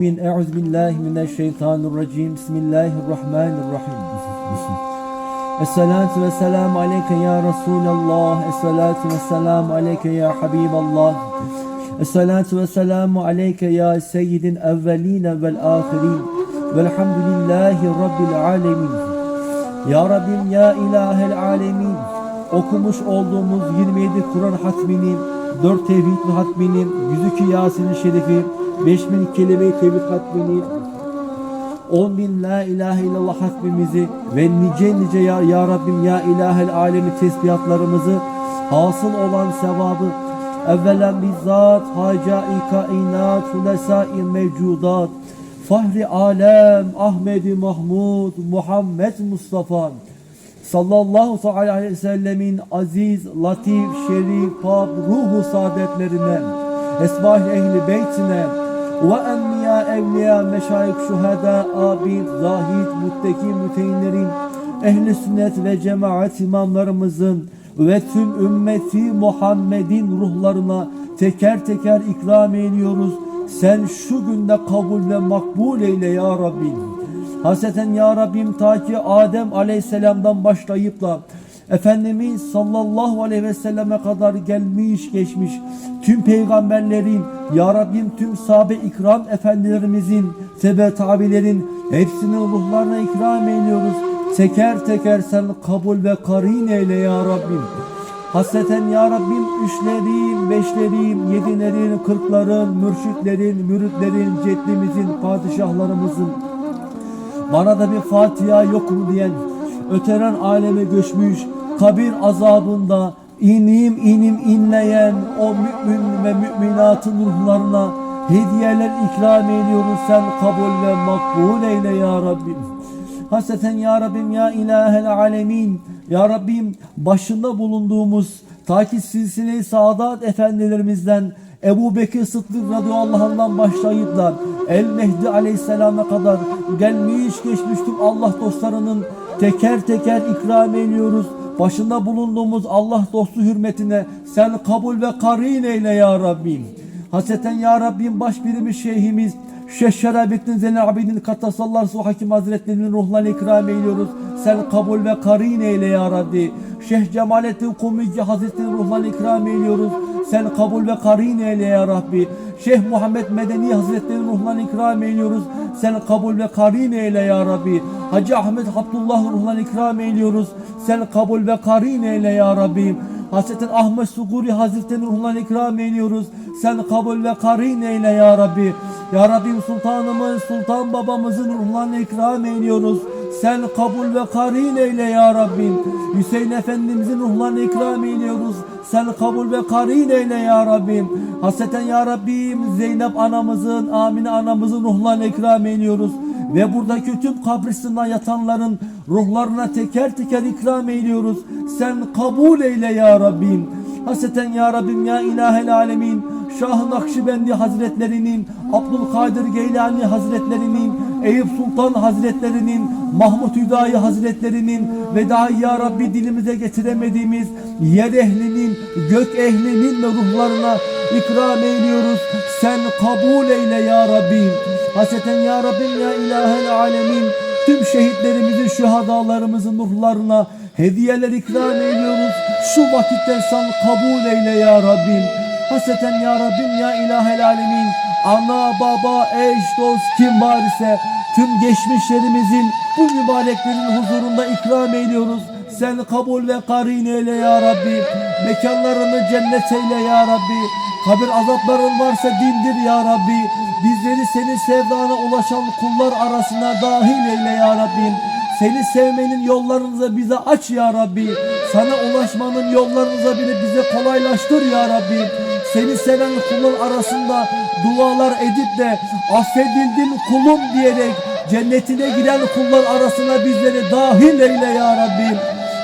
Min e'uz billahi mineşşeytanirracim. Bismillahirrahmanirrahim. Esselatu ve selamu aleyke ya Resulallah. Esselatu ve selamu aleyke ya Habiballah. Esselatu ve selamu aleyke ya seyyidin evveline vel ahirin. Velhamdülillahi rabbil alemin. Ya Rabbim ya ilahel alemin. Okumuş olduğumuz 27 Kur'an hatmini, 4 tevhid hatmini, 102 Yasin-i Şerifi, 5000 kelime-i tevhid hatmini 10 bin la ilahe illallah hatmimizi ve nice nice ya, ya Rabbim ya ilahel alemi tesbihatlarımızı hasıl olan sevabı evvelen bizzat hacai kainat hulesai mevcudat Fahri alem Ahmedi Mahmud Muhammed Mustafa sallallahu aleyhi ve sellemin aziz, latif, şerif, pap, ruhu saadetlerine, esbah ehli beytine ve enbiya, evliya, meşayik, şuhada, abid, zahid, mutteki, müteyinlerin, ehli sünnet ve cemaat imamlarımızın ve tüm ümmeti Muhammed'in ruhlarına teker teker ikram ediyoruz. Sen şu günde kabul ve makbul eyle ya Rabbim. Hasreten ya Rabbim ta ki Adem aleyhisselamdan başlayıp da Efendimiz sallallahu aleyhi ve selleme kadar gelmiş geçmiş tüm peygamberlerin ya Rabbim tüm sahabe ikram efendilerimizin tebe tabilerin hepsinin ruhlarına ikram ediyoruz. Teker teker sen kabul ve karin eyle ya Rabbim. Hasreten ya Rabbim üçlerin, beşlerin, yedilerin, kırkların, mürşitlerin, müritlerin, ceddimizin, padişahlarımızın bana da bir Fatiha yok mu diyen öteren aleme göçmüş kabir azabında inim inim inleyen o mümin ve müminatın ruhlarına hediyeler ikram ediyoruz sen kabul ve makbul eyle ya Rabbim. Hasreten ya Rabbim ya ilahel alemin ya Rabbim başında bulunduğumuz ta ki silsile-i saadat efendilerimizden Ebu Bekir Sıddık radıyallahu anh'dan başlayıp da El Mehdi aleyhisselama kadar gelmiş geçmiş tüm Allah dostlarının teker teker ikram ediyoruz. Başında bulunduğumuz Allah dostu hürmetine sen kabul ve karin eyle ya Rabbim. Hasreten ya Rabbim baş birimiz şeyhimiz Şeyh Şerabettin Zeynel Abidin Kattasallar Su Hakim Hazretlerinin ruhlarına ikram ediyoruz. Sen kabul ve karin eyle ya Rabbi. Şeyh Cemalettin Kummici Hazretleri'nin ruhlarına ikram ediyoruz. Sen kabul ve karin eyle ya Rabbi. Şeyh Muhammed Medeni Hazretleri'nin ruhlarına ikram ediyoruz. Sen kabul ve karin eyle ya Rabbi. Hacı Ahmet Abdullah ruhlarına ikram ediyoruz. Sen kabul ve karin eyle ya Rabbi. Hasreten Ahmet Suguri Hazretleri'nin ruhlarına ikram ediyoruz. Sen kabul ve karin eyle ya Rabbi. Ya Rabbim Sultanımız, Sultan babamızın ruhlarına ikram ediyoruz. Sen kabul ve karin eyle ya Rabbim. Hüseyin Efendimizin ruhlarına ikram ediyoruz. Sen kabul ve karin eyle ya Rabbim. Hasreten ya Rabbim Zeynep anamızın, Amine anamızın ruhlarına ikram ediyoruz. Ve buradaki tüm kabristanda yatanların ruhlarına teker teker ikram ediyoruz. Sen kabul eyle ya Rabbim. Hasreten ya Rabbim ya ilahel alemin. Şah-ı Nakşibendi Hazretlerinin, Abdülkadir Geylani Hazretlerinin, Eyüp Sultan Hazretlerinin, Mahmut Hüdayi Hazretlerinin ve daha ya Rabbi dilimize getiremediğimiz yer ehlinin, gök ehlinin de ruhlarına ikram ediyoruz. Sen kabul eyle ya Rabbim. Hasreten ya Rabbim ya ilahel alemin. Tüm şehitlerimizin, şühadalarımızın ruhlarına hediyeler ikram ediyoruz. Şu vakitten sen kabul eyle ya Rabbim. Hasreten ya Rabbim ya ilahel alemin. Ana, baba, eş, dost kim var ise tüm geçmişlerimizin bu mübareklerin huzurunda ikram ediyoruz. Sen kabul ve karin eyle ya Rabbi. Mekanlarını cennet eyle ya Rabbi. Kabir azapların varsa dindir ya Rabbi. Bizleri senin sevdana ulaşan kullar arasına dahil eyle ya Rabbim. Seni sevmenin yollarınızı bize aç ya Rabbi. Sana ulaşmanın yollarınızı bile bize kolaylaştır ya Rabbi. Seni seven kullar arasında dualar edip de affedildin kulum diyerek cennetine giren kullar arasına bizleri dahil eyle ya Rabbim.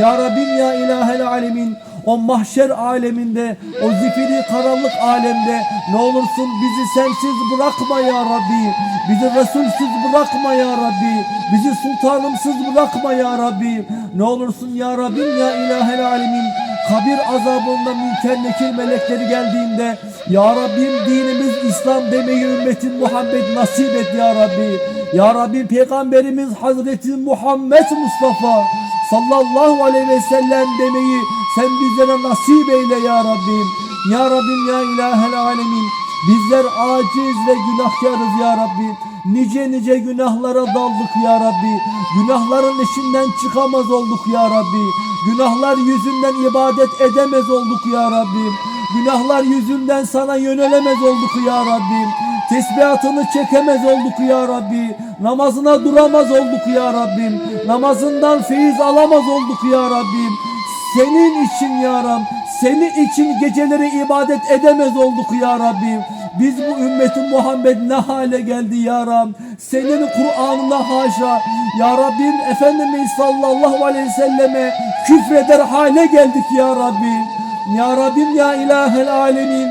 Ya Rabbim ya ilahel alemin o mahşer aleminde, o zifiri karanlık alemde ne olursun bizi sensiz bırakma ya Rabbi. Bizi Resulsüz bırakma ya Rabbi. Bizi sultanımsız bırakma ya Rabbi. Ne olursun ya Rabbim ya ilahel alemin. kabir azabında münker melekleri geldiğinde Ya Rabbim dinimiz İslam demeyi ümmetin Muhammed nasip et Ya Rabbi. Ya Rabbim Peygamberimiz Hazreti Muhammed Mustafa sallallahu aleyhi ve sellem demeyi sen bizlere nasip eyle Ya Rabbim. Ya Rabbim ya ilahel alemin. Bizler aciz ve günahkarız ya Rabbi. Nice nice günahlara daldık ya Rabbi. Günahların içinden çıkamaz olduk ya Rabbi. Günahlar yüzünden ibadet edemez olduk ya Rabbim. Günahlar yüzünden sana yönelemez olduk ya Rabbim. Tesbihatını çekemez olduk ya Rabbi. Namazına duramaz olduk ya Rabbim. Namazından feyiz alamaz olduk ya Rabbim. Senin için ya Rab, senin için geceleri ibadet edemez olduk ya Rabbim. Biz bu ümmetin Muhammed ne hale geldi ya Rab. Senin Kur'an'ına haşa. Ya Rabbim Efendimiz sallallahu aleyhi ve selleme küfreder hale geldik ya Rabbim. Ya Rabbim ya ilahel alemin.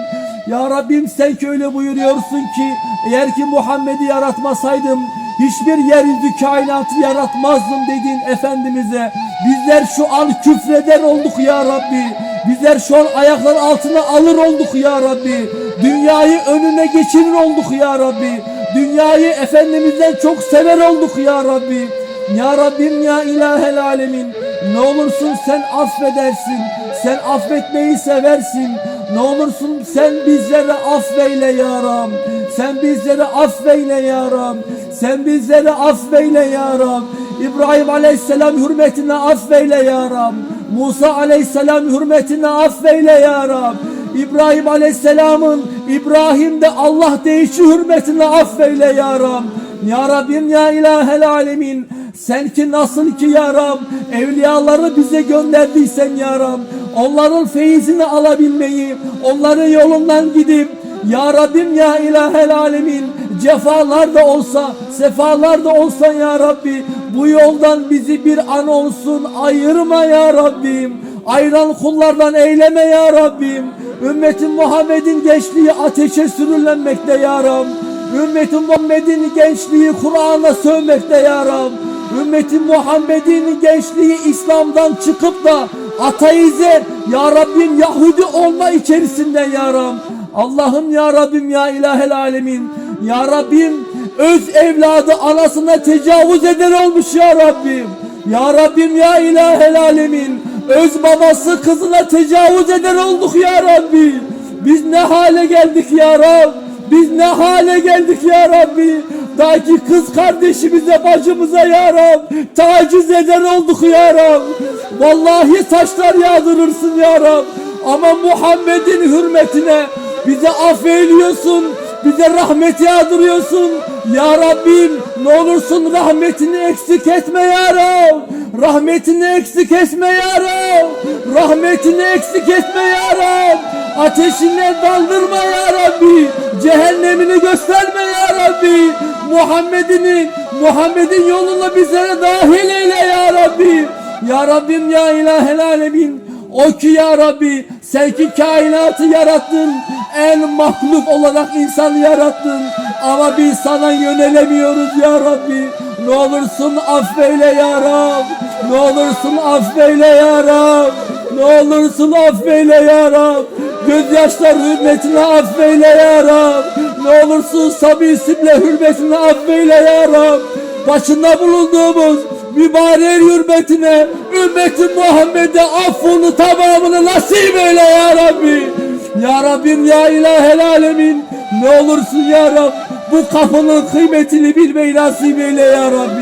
Ya Rabbim sen ki öyle buyuruyorsun ki eğer ki Muhammed'i yaratmasaydım hiçbir yeryüzü kainatı yaratmazdım dediğin Efendimiz'e bizler şu an küfreder olduk ya Rabbi. Bizler şu an ayaklar altına alır olduk ya Rabbi. Dünyayı önüne geçirir olduk ya Rabbi. Dünyayı Efendimiz'den çok sever olduk ya Rabbi. Ya Rabbim ya ilahel alemin. Ne olursun sen affedersin. Sen affetmeyi seversin. Ne olursun sen bizlere affeyle ya Rab. Sen bizlere affeyle ya Rab. Sen bizlere affeyle ya Rab. İbrahim Aleyhisselam hürmetine affeyle ya Rab. Musa Aleyhisselam hürmetine affeyle ya Rab. İbrahim Aleyhisselam'ın İbrahim'de Allah değişi hürmetine affeyle ya Rab. Ya Rabbim ya ilahel alemin. Sen ki nasıl ki ya Rab evliyaları bize gönderdiysen ya Rab onların feyizini alabilmeyi onların yolundan gidip ya Rabbim ya ilahel alemin cefalar da olsa sefalar da olsa ya Rabbi bu yoldan bizi bir an olsun ayırma ya Rabbim ayıran kullardan eyleme ya Rabbim ümmetin Muhammed'in gençliği ateşe sürülenmekte ya Rab ümmetin Muhammed'in gençliği Kur'an'a sövmekte ya Rab ümmetin Muhammed'in gençliği İslam'dan çıkıp da ateize ya Rabbim Yahudi olma içerisinden ya Rab. Allah'ım ya Rabbim ya ilahel alemin. Ya Rabbim öz evladı anasına tecavüz eden olmuş ya Rabbim. Ya Rabbim ya ilahel alemin. Öz babası kızına tecavüz eden olduk ya Rabbi. Biz ne hale geldik ya Rab. Biz ne hale geldik ya Rabbi. Daha ki kız kardeşimize bacımıza ya Rab. Taciz eden olduk ya Rab. Vallahi taşlar yağdırırsın ya Rab. Ama Muhammed'in hürmetine bize affeyliyorsun. Bize rahmet yağdırıyorsun. Ya Rabbim ne olursun rahmetini eksik etme ya Rab. Rahmetini eksik etme ya Rab. Rahmetini eksik etme ya Rab. Ateşine daldırma ya Rabbi. Cehennemini gösterme ya Rabbi. Muhammed'ini Muhammed'in yoluna bizlere dahil eyle ya Rabbi. Ya Rabbim ya ilahel alemin. O ki ya Rabbi sen ki kainatı yarattın. En mahluk olarak insanı yarattın. Ama biz sana yönelemiyoruz ya Rabbi. Ne olursun affeyle ya Rab. Ne olursun affeyle ya Rab. Ne olursun affeyle ya Rab. Gözyaşlar hürmetine affeyle ya Rab. Ne olursun Sabi isimle hürmetine affeyle ya Rab. Başında bulunduğumuz mübarek hürmetine ümmetin Muhammed'e affını tamamını nasip eyle ya Rabbi. Ya Rabbim ya ilahel alemin ne olursun ya Rab bu kapının kıymetini bilmeyi nasip eyle ya Rabbi.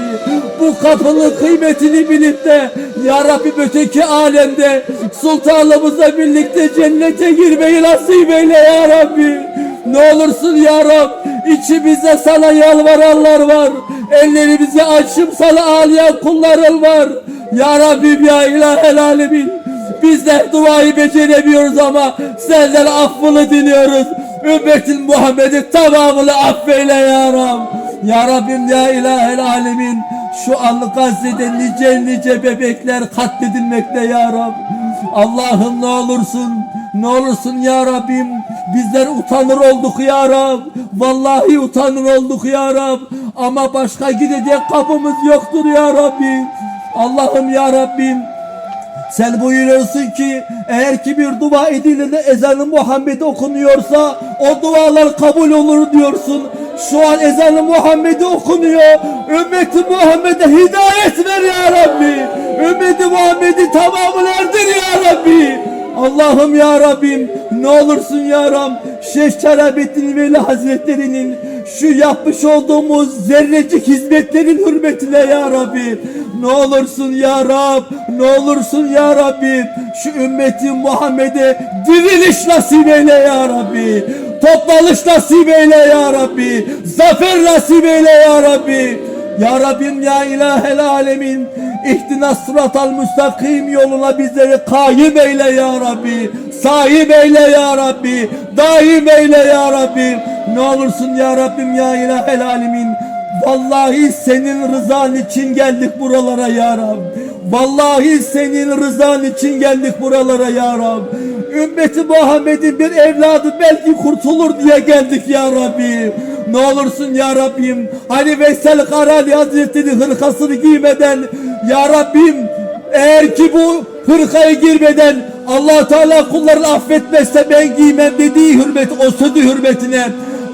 Bu kapının kıymetini bilip de ya Rabbi öteki alemde sultanımızla birlikte cennete girmeyi nasip eyle ya Rabbi. Ne olursun ya Rab içimizde sana yalvaranlar var. Ellerimizi açıp sana ağlayan kulların var. Ya Rabbim ya ilahel alemin. Bizler duayı beceremiyoruz ama senden affını diliyoruz. Ümmetin Muhammed'i tamamını affeyle ya Rab. Ya Rabbim ya ilahel alemin. Şu an Gazze'de nice nice bebekler katledilmekte ya Rab. Allah'ım ne olursun, ne olursun ya Rabbim. Bizler utanır olduk ya Rab. Vallahi utanır olduk ya Rab. Ama başka gidecek kapımız yoktur ya Rabbim. Allah'ım ya Rabbim. Sen buyuruyorsun ki eğer ki bir dua edildiğinde ezanı Muhammed okunuyorsa o dualar kabul olur diyorsun. Şu an ezanı Muhammed okunuyor. Ümmeti Muhammed'e hidayet ver ya Rabbi. Ümmeti Muhammed'i tamamını erdir ya Rabbi. Allah'ım ya Rabbim ne olursun ya Rab Şeyh Şerafettin Veli Hazretleri'nin şu yapmış olduğumuz zerrecik hizmetlerin hürmetine ya Rabbi. Ne olursun ya Rab ne olursun ya Rabbi. Şu ümmeti Muhammed'e diriliş nasip eyle ya Rabbi. Toplanış nasip eyle ya Rabbi. Zafer nasip eyle ya Rabbi. Ya Rabbim ya ilahel alemin İhtina sıratal müstakim yoluna bizleri kayyım eyle ya Rabbi. Sahip eyle ya Rabbi. Daim eyle ya Rabbi Ne olursun ya Rabbim ya ilahel alemin. Vallahi senin rızan için geldik buralara ya Rab. Vallahi senin rızan için geldik buralara ya Rab. Ümmeti Muhammed'in bir evladı belki kurtulur diye geldik ya Rabbi. Ne olursun ya Rabbim hani Veysel Karali Hazretleri hırkasını giymeden ya Rabbim eğer ki bu hırkayı girmeden allah Teala kullarını affetmezse ben giymem dediği hürmet o sözü hürmetine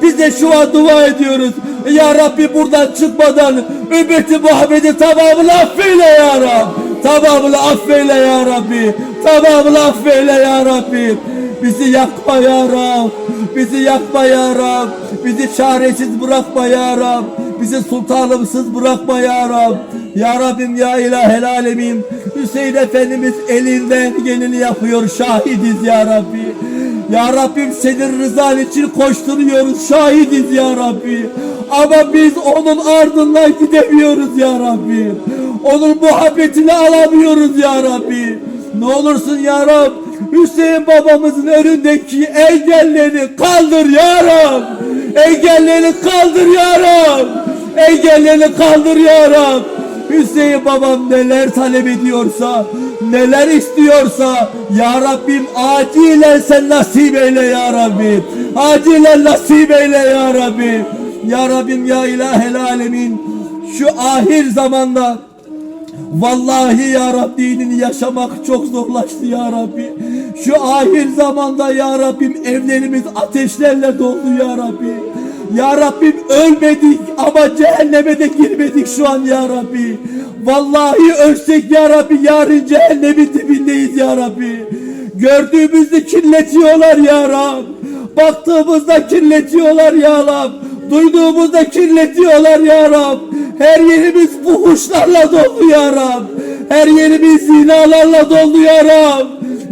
biz de şu an dua ediyoruz. Ya Rabbi buradan çıkmadan ümmeti Muhammed'i tamamını affeyle ya Rab. Tamamını affeyle ya Rabbi. Tamamını affeyle ya Rabbi. Bizi yakma ya Rab. Bizi yakma ya Rab. Bizi çaresiz bırakma ya Rab. Bizi sultanımsız bırakma ya Rab. Ya Rabbim ya ilahel alemin. Hüseyin Efendimiz elinden geleni yapıyor. Şahidiz ya Rabbi. Ya Rabbim senin rızan için koşturuyoruz. Şahidiz ya Rabbi. Ama biz onun ardından gidemiyoruz ya Rabbi. Onun muhabbetini alamıyoruz ya Rabbi. Ne olursun ya Rab. Hüseyin babamızın önündeki engelleri kaldır ya Rab. Engelleri kaldır ya Rab. Engelleri kaldır ya Rab. Hüseyin babam neler talep ediyorsa, neler istiyorsa ya Rabbim acilen sen nasip eyle ya Rabbim. Acilen nasip eyle ya Rabbim. Ya Rabbim ya ilahel alemin şu ahir zamanda Vallahi ya Rabbi dinini yaşamak çok zorlaştı ya Rabbi. Şu ahir zamanda ya Rabbim evlerimiz ateşlerle doldu ya Rabbi. Ya Rabbim ölmedik ama cehenneme de girmedik şu an ya Rabbi. Vallahi ölsek ya Rabbi yarın cehennemin dibindeyiz ya Rabbi. Gördüğümüzde kirletiyorlar ya Rab. Baktığımızda kirletiyorlar ya Rab. Duyduğumuzda kirletiyorlar ya Rab. Her yerimiz fuhuşlarla doldu ya Rab. Her yerimiz zinalarla doldu ya Rab.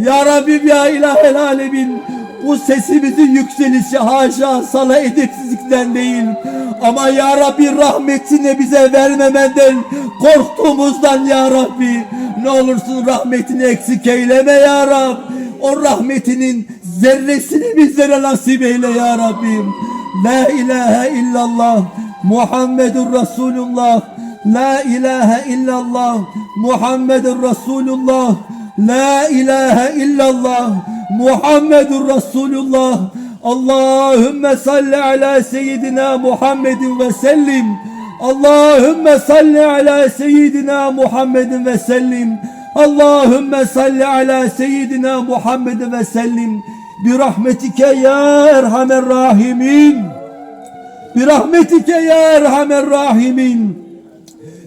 Ya Rabbim ya ilahel alemin. Bu sesimizin yükselişi haşa sana edepsizlikten değil. Ama ya Rabbi rahmetini bize vermemenden korktuğumuzdan ya Rabbi. Ne olursun rahmetini eksik eyleme ya Rab. O rahmetinin zerresini bizlere nasip eyle ya Rabbim. La ilahe illallah Muhammedur Resulullah La ilahe illallah Muhammedur Resulullah La ilahe illallah Muhammedur Resulullah Allahümme salli ala seyyidina Muhammedin ve sellim Allahümme salli ala seyyidina Muhammedin ve sellim. Allahümme salli ala seyyidina Muhammedin ve sellim. Birahmetike ya erhamer rahimin. Birahmetike ya erhamer rahimin.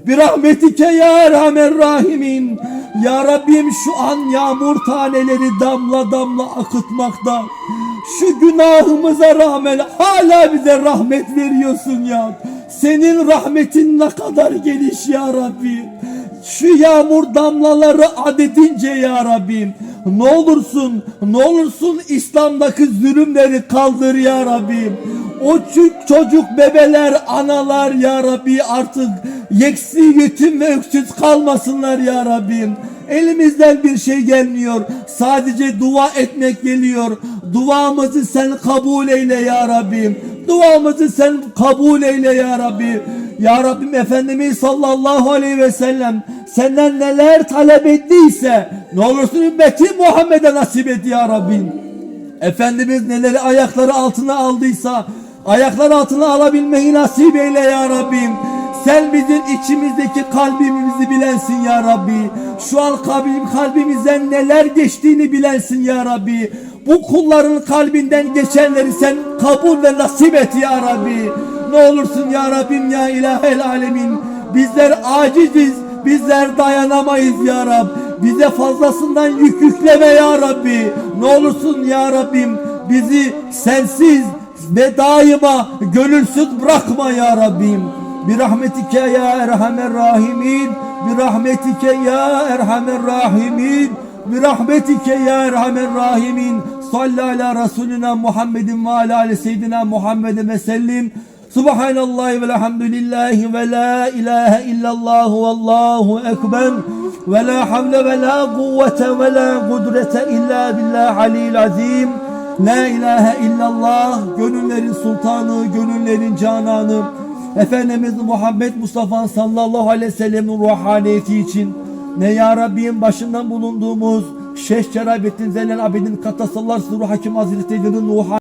Birahmetike ya erhamer rahimin. Ya Rabbim şu an yağmur taneleri damla damla akıtmakta. Şu günahımıza rağmen hala bize rahmet veriyorsun ya Senin rahmetin ne kadar geniş ya Rabbi Şu yağmur damlaları adedince ya Rabbim ne olursun, ne olursun İslam'daki zulümleri kaldır ya Rabbim. O çocuk, bebeler, analar ya Rabbi artık yeksi, yetim ve öksüz kalmasınlar ya Rabbim. Elimizden bir şey gelmiyor. Sadece dua etmek geliyor. Duamızı sen kabul eyle ya Rabbim. Duamızı sen kabul eyle ya Rabbi. Ya Rabbim Efendimiz sallallahu aleyhi ve sellem senden neler talep ettiyse ne olursun ümmeti Muhammed'e nasip et ya Rabbim. Efendimiz neleri ayakları altına aldıysa ayaklar altına alabilmeyi nasip eyle ya Rabbim. Sen bizim içimizdeki kalbimizi bilensin ya Rabbi. Şu an kalbim, kalbimizden neler geçtiğini bilensin ya Rabbi. Bu kulların kalbinden geçenleri sen kabul ve nasip et ya Rabbi. Ne olursun ya Rabbim ya ilahel alemin. Bizler aciziz. Bizler dayanamayız ya Rab. Bize fazlasından yük yükleme ya Rabbi. Ne olursun ya Rabbim. Bizi sensiz ve daima gönülsüz bırakma ya Rabbim. Bir rahmetike ya erhamer rahimin. Bir rahmetike ya erhamer rahimin. Bir rahmetike ya erhamer rahimin. Salli ala Resulina Muhammedin ve ala ali seyyidina Muhammedin ve sellim. Subhanallah ve elhamdülillahi ve la ilahe illallah ve allahu ekber. Ve la havle ve la kuvvete ve la kudrete illa billah alil azim. La ilahe illallah gönüllerin sultanı, gönüllerin cananı. Efendimiz Muhammed Mustafa sallallahu aleyhi ve sellemin ruhaniyeti için ne ya Rabbim başından bulunduğumuz Şeyh Cerabettin Zelal Abidin Katasallar Sırrı Hakim Hazretleri'nin ruhaniyeti